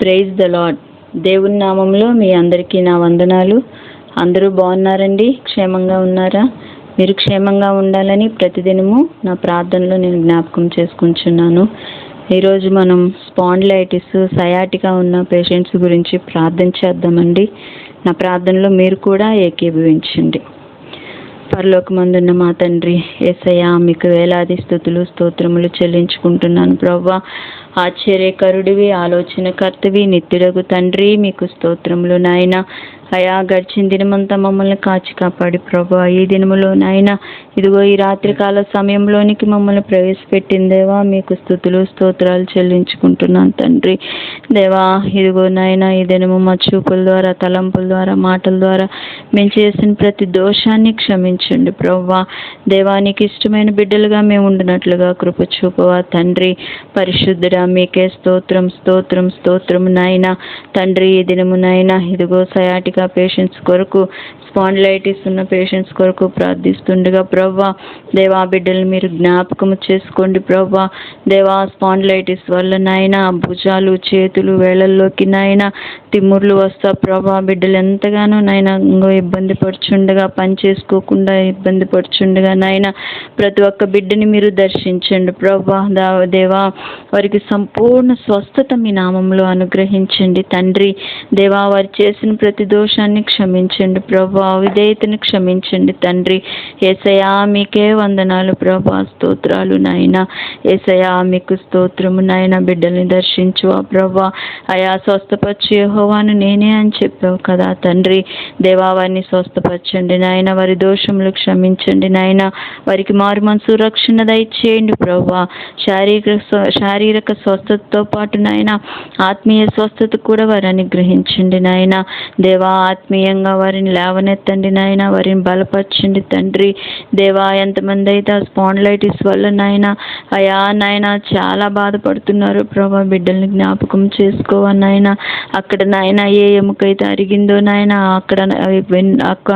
Praise the lord దేవుని నామంలో మీ అందరికీ నా వందనాలు. అందరూ బాగున్నారండి? క్షేమంగా ఉన్నారా? మీరు క్షేమంగా ఉండాలని ప్రతిదినము నా ప్రార్థనలో నేను జ్ఞాపకం చేసుకుంటున్నాను. ఈరోజు మనం స్పాండ్లైటిస్ సయాటిగా ఉన్న పేషెంట్స్ గురించి ప్రార్థన చేద్దామండి. నా ప్రార్థనలో మీరు కూడా ఏకీభవించండి. పరలోకమందున్న మా తండ్రి ఏసయ్య మీకు వేలాది స్థుతులు స్తోత్రములు చెల్లించుకుంటున్నాను ప్రవ్వా. ఆశ్చర్యకరుడివి ఆలోచనకర్తవి నిత్యుడగు తండ్రి మీకు స్తోత్రములు నాయన. అయా గడిచిన దినమంతా మమ్మల్ని కాచి కాపాడి ప్రభా. ఈ దినములో నాయన ఇదిగో ఈ రాత్రికాల సమయంలోనికి మమ్మల్ని ప్రవేశపెట్టిందేవా మీకు స్థుతులు స్తోత్రాలు చెల్లించుకుంటున్నాను తండ్రి. దేవా ఇదిగో నాయన ఈ దినము మా చూపుల ద్వారా తలంపుల ద్వారా మాటల ద్వారా మేము చేసిన ప్రతి దోషాన్ని క్షమించండి ప్రవ్వా దేవానికి ఇష్టమైన బిడ్డలుగా మేము ఉండినట్లుగా కృప చూపవా తండ్రి. పరిశుద్ధుడా మీకే స్తోత్రం స్తోత్రం స్తోత్రం నాయన. తండ్రి ఈ దినము నాయన ఇదిగో సయాటిక పేషెంట్స్ కొరకు స్పాండిలైటిస్ ఉన్న పేషెంట్స్ కొరకు ప్రార్థిస్తుండగా ప్రవ్వా దేవా బిడ్డలు మీరు జ్ఞాపకం చేసుకోండి ప్రవ్వా దేవా స్పాండిలైటిస్ వల్ల నాయన భుజాలు చేతులు వేళల్లోకి నాయన తిమ్ముర్లు వస్తా. ప్రభా బిడ్డలు ఎంతగానో నాయన ఇబ్బంది పడుచుండగా పని చేసుకోకుండా ఇబ్బంది పడుచుండగా నాయన ప్రతి ఒక్క బిడ్డని మీరు దర్శించండి ప్రభా. దేవా వారికి సంపూర్ణ స్వస్థత మీ నామంలో అనుగ్రహించండి. తండ్రి దేవా వారు చేసిన ప్రతి దోషాన్ని క్షమించండి ప్రభా. విధేయతను క్షమించండి తండ్రి. ఏసయా మీకే వందనాలు ప్రభా స్తోత్రాలు నాయన. ఏసయా మీకు స్తోత్రము నాయన బిడ్డల్ని దర్శించు ఆ ప్రభా. అయా స్వస్థపరచు యహోవాను నేనే అని చెప్పావు కదా తండ్రి. దేవా వారిని స్వస్థపరచండి నాయన. వారి దోషములు క్షమించండి నాయన. వారికి మారు మనసు రక్షణ దయచేయండి ప్రభా. శారీరక శారీరక స్వస్థతతో పాటు నాయన ఆత్మీయ స్వస్థత కూడా వారు అనుగ్రహించండి నాయన. దేవా ఆత్మీయంగా వారిని లేవనెత్తండి నాయన వారిని బలపరచండి తండ్రి. దేవా ఎంతమంది అయితే ఆ వల్ల నాయన అయా నాయన చాలా బాధపడుతున్నారు. ప్రభా బిడ్డల్ని జ్ఞాపకం చేసుకోవా నాయన. అక్కడ నాయన ఏ ఎముకైతే అరిగిందో నాయన అక్కడ అక్క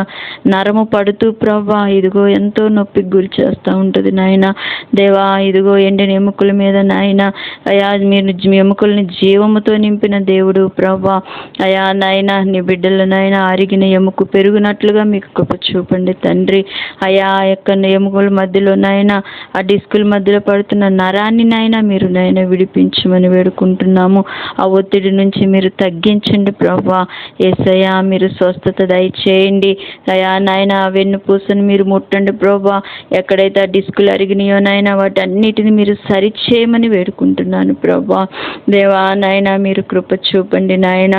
నరము పడుతూ ప్రభా ఇదిగో ఎంతో నొప్పికి గురి చేస్తూ ఉంటుంది నాయన. దేవా ఇదిగో ఎండిన ఎముకల మీద నాయన. అయా మీరు జీ- ఎముకల్ని జీవముతో నింపిన దేవుడు ప్రభా. అయా నాయన నీ బిడ్డలు నాయన అరిగిన ఎముక పెరుగునట్లుగా మీకు కృప చూపండి తండ్రి. అయా ఆ యొక్క ఎముకల మధ్యలో నాయన ఆ డిస్కుల మధ్యలో పడుతున్న నరాన్ని నాయన మీరు నాయన విడిపించమని వేడుకుంటున్నాము. ఆ ఒత్తిడి నుంచి మీరు తగ్గించండి ప్రభా. ఏసయ్యా మీరు స్వస్థత దయచేయండి. అయా నాయన ఆ వెన్నుపూసను మీరు ముట్టండి ప్రభా. ఎక్కడైతే ఆ డిస్కులు అరిగినాయో నాయన వాటన్నిటిని మీరు సరిచేయమని వేడుకుంటున్నాను ప్రభా. దేవా నాయన మీరు కృప చూపండి నాయన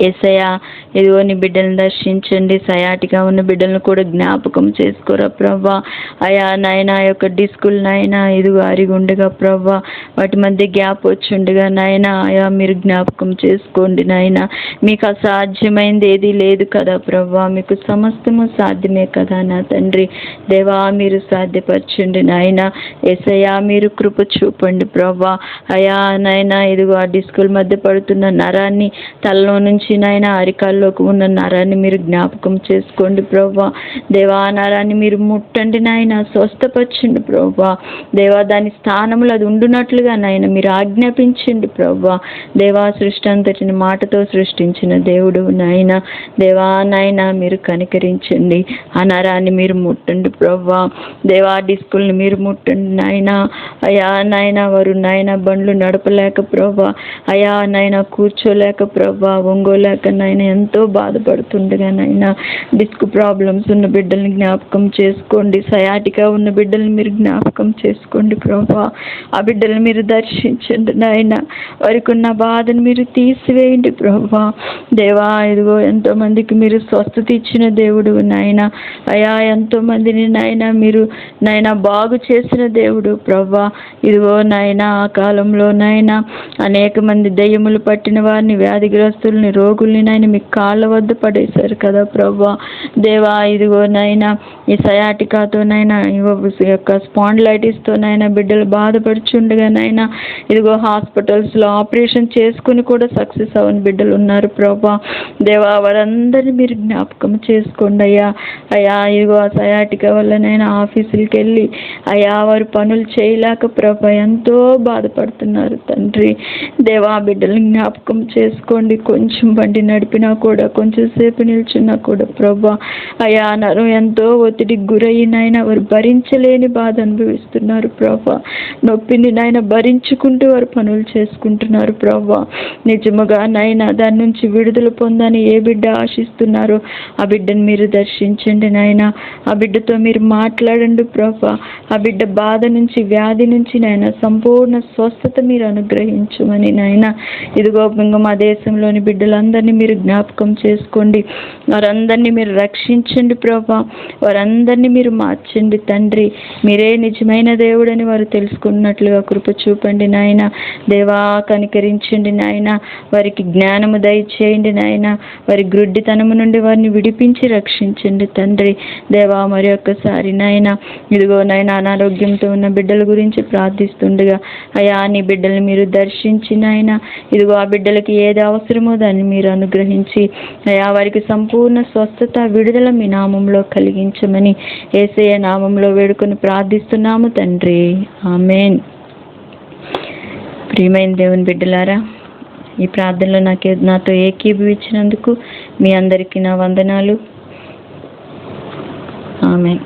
ఏసయ్య ఇదిగో నీ బిడ్డలను దర్శించండి. సయాటిగా ఉన్న బిడ్డలను కూడా జ్ఞాపకం చేసుకోరా ప్రవ్వా. అయా నాయన ఆ యొక్క డిస్కులు నాయన ఇదిగో అరిగుండగా ప్రవ్వా. వాటి మధ్య గ్యాప్ వచ్చిండగా నాయన. అయా మీరు జ్ఞాపకం చేసుకోండి నాయన. మీకు అసాధ్యమైంది ఏది లేదు కదా ప్రభా మీకు సమస్తము సాధ్యమే కదా నా తండ్రి. దేవా మీరు సాధ్యపరచండి నాయన. ఏసయ్యా మీరు కృప చూపండి ప్రవ్వా. అయా నాయన ఇదిగో ఆ డిస్కుల మధ్య పడుతున్న నరాన్ని తలలో నుంచి నాయన అరికాల్లోకి ఉన్న నరాన్ని మీరు జ్ఞాపకం చేసుకోండి ప్రభా దేవా నరాన్ని మీరు ముట్టండి నాయన స్వస్థపరచండి ప్రభా దేవా దాని స్థానంలో అది ఉండునట్లుగా నాయన మీరు ఆజ్ఞాపించండి ప్రభా దేవా సృష్టి అంతటిని మాటతో సృష్టించిన దేవుడు నాయన. దేవా నాయన మీరు కనికరించండి. ఆ నరాన్ని మీరు ముట్టండి ప్రభా దేవా డిస్కుల్ని మీరు ముట్టండి నాయన. అయా నాయన వారు నాయన బండ్లు నడపలేక ప్రభా అయా నాయన కూర్చోలేక ప్రభా చేసుకోలేక నాయన ఎంతో బాధపడుతుండగా నాయన డిస్క్ ప్రాబ్లమ్స్ ఉన్న బిడ్డల్ని జ్ఞాపకం చేసుకోండి. సయాటిగా ఉన్న బిడ్డల్ని మీరు జ్ఞాపకం చేసుకోండి ప్రభా. ఆ బిడ్డల్ని మీరు దర్శించండి నాయన. వారికి ఉన్న బాధను మీరు తీసివేయండి ప్రభా. దేవా ఇదిగో ఎంతో మందికి మీరు స్వస్థత ఇచ్చిన దేవుడు నాయన. అయా ఎంతో మందిని నాయన మీరు నాయన బాగు చేసిన దేవుడు ప్రభా. ఇదిగో నాయన ఆ కాలంలో నాయన అనేక మంది దయ్యములు పట్టిన వారిని వ్యాధిగ్రస్తుల్ని రోగుల్ని నాయన మీ కాళ్ళ వద్ద పడేశారు కదా ప్రభా. దేవా ఇదిగో నాయన ఈ సయాటికాతోనైనా ఇగో యొక్క స్పాండ్లైటిస్తోనైనా బిడ్డలు బాధపడుచుండగానైనా ఇదిగో హాస్పిటల్స్లో ఆపరేషన్ చేసుకుని కూడా సక్సెస్ అవ్వని బిడ్డలు ఉన్నారు ప్రభా. దేవా వారందరినీ మీరు జ్ఞాపకం చేసుకోండి అయ్యా. అయ్యా ఇదిగో ఆ సయాటిక వల్లనైనా ఆఫీసులకి వెళ్ళి అయ్యా వారు పనులు చేయలేక ప్రభా ఎంతో బాధపడుతున్నారు తండ్రి. దేవా బిడ్డలు జ్ఞాపకం చేసుకోండి. కొంచెం బండి నడిపినా కూడా కొంచెం సేపు నిల్చున్నా కూడా ప్రభా. అయా అన్నారు ఎంతో ఒత్తిడికి గురయ్యినైనా వారు భరించలేని బాధ అనుభవిస్తున్నారు ప్రభా. నొప్పిని నాయన భరించుకుంటూ వారు పనులు చేసుకుంటున్నారు ప్రభా. నిజముగా నాయన దాని నుంచి విడుదల పొందని ఏ బిడ్డ ఆశిస్తున్నారో ఆ బిడ్డను మీరు దర్శించండి నాయన. ఆ బిడ్డతో మీరు మాట్లాడండి ప్రభా. ఆ బిడ్డ బాధ నుంచి వ్యాధి నుంచి నాయన సంపూర్ణ స్వస్థత మీరు అనుగ్రహించమని నాయన. ఇదిగో మా దేశంలోని వారందరినీ మీరు జ్ఞాపకం చేసుకోండి. వారందరినీ మీరు రక్షించండి ప్రభా. వారందరినీ మీరు మార్చండి తండ్రి. మీరే నిజమైన దేవుడని వారు తెలుసుకున్నట్లుగా కృప చూపండి నాయన. దేవా కనికరించండి నాయన. వారికి జ్ఞానము దయచేయండి నాయన. వారి గ్రుడ్డితనము నుండి వారిని విడిపించి రక్షించండి తండ్రి. దేవా మరి ఒక్కసారి నాయన. ఇదిగో నాయన అనారోగ్యంతో ఉన్న బిడ్డల గురించి ప్రార్థిస్తుండగా అయా నీ బిడ్డల్ని మీరు దర్శించి ఇదిగో ఆ బిడ్డలకి ఏది అవసరమో దాన్ని మీరు అనుగ్రహించి అయా వారికి సంపూర్ణ స్వస్థత విడుదల మీ నామంలో కలిగించమని ఏసయ్య నామంలో వేడుకొని ప్రార్థిస్తున్నాము తండ్రి. ఆమెన్. ప్రియమైన దేవుని బిడ్డలారా ఈ ప్రార్థనలో నాకు నాతో ఏకీభవించినందుకు మీ అందరికీ నా వందనాలు. ఆమెన్.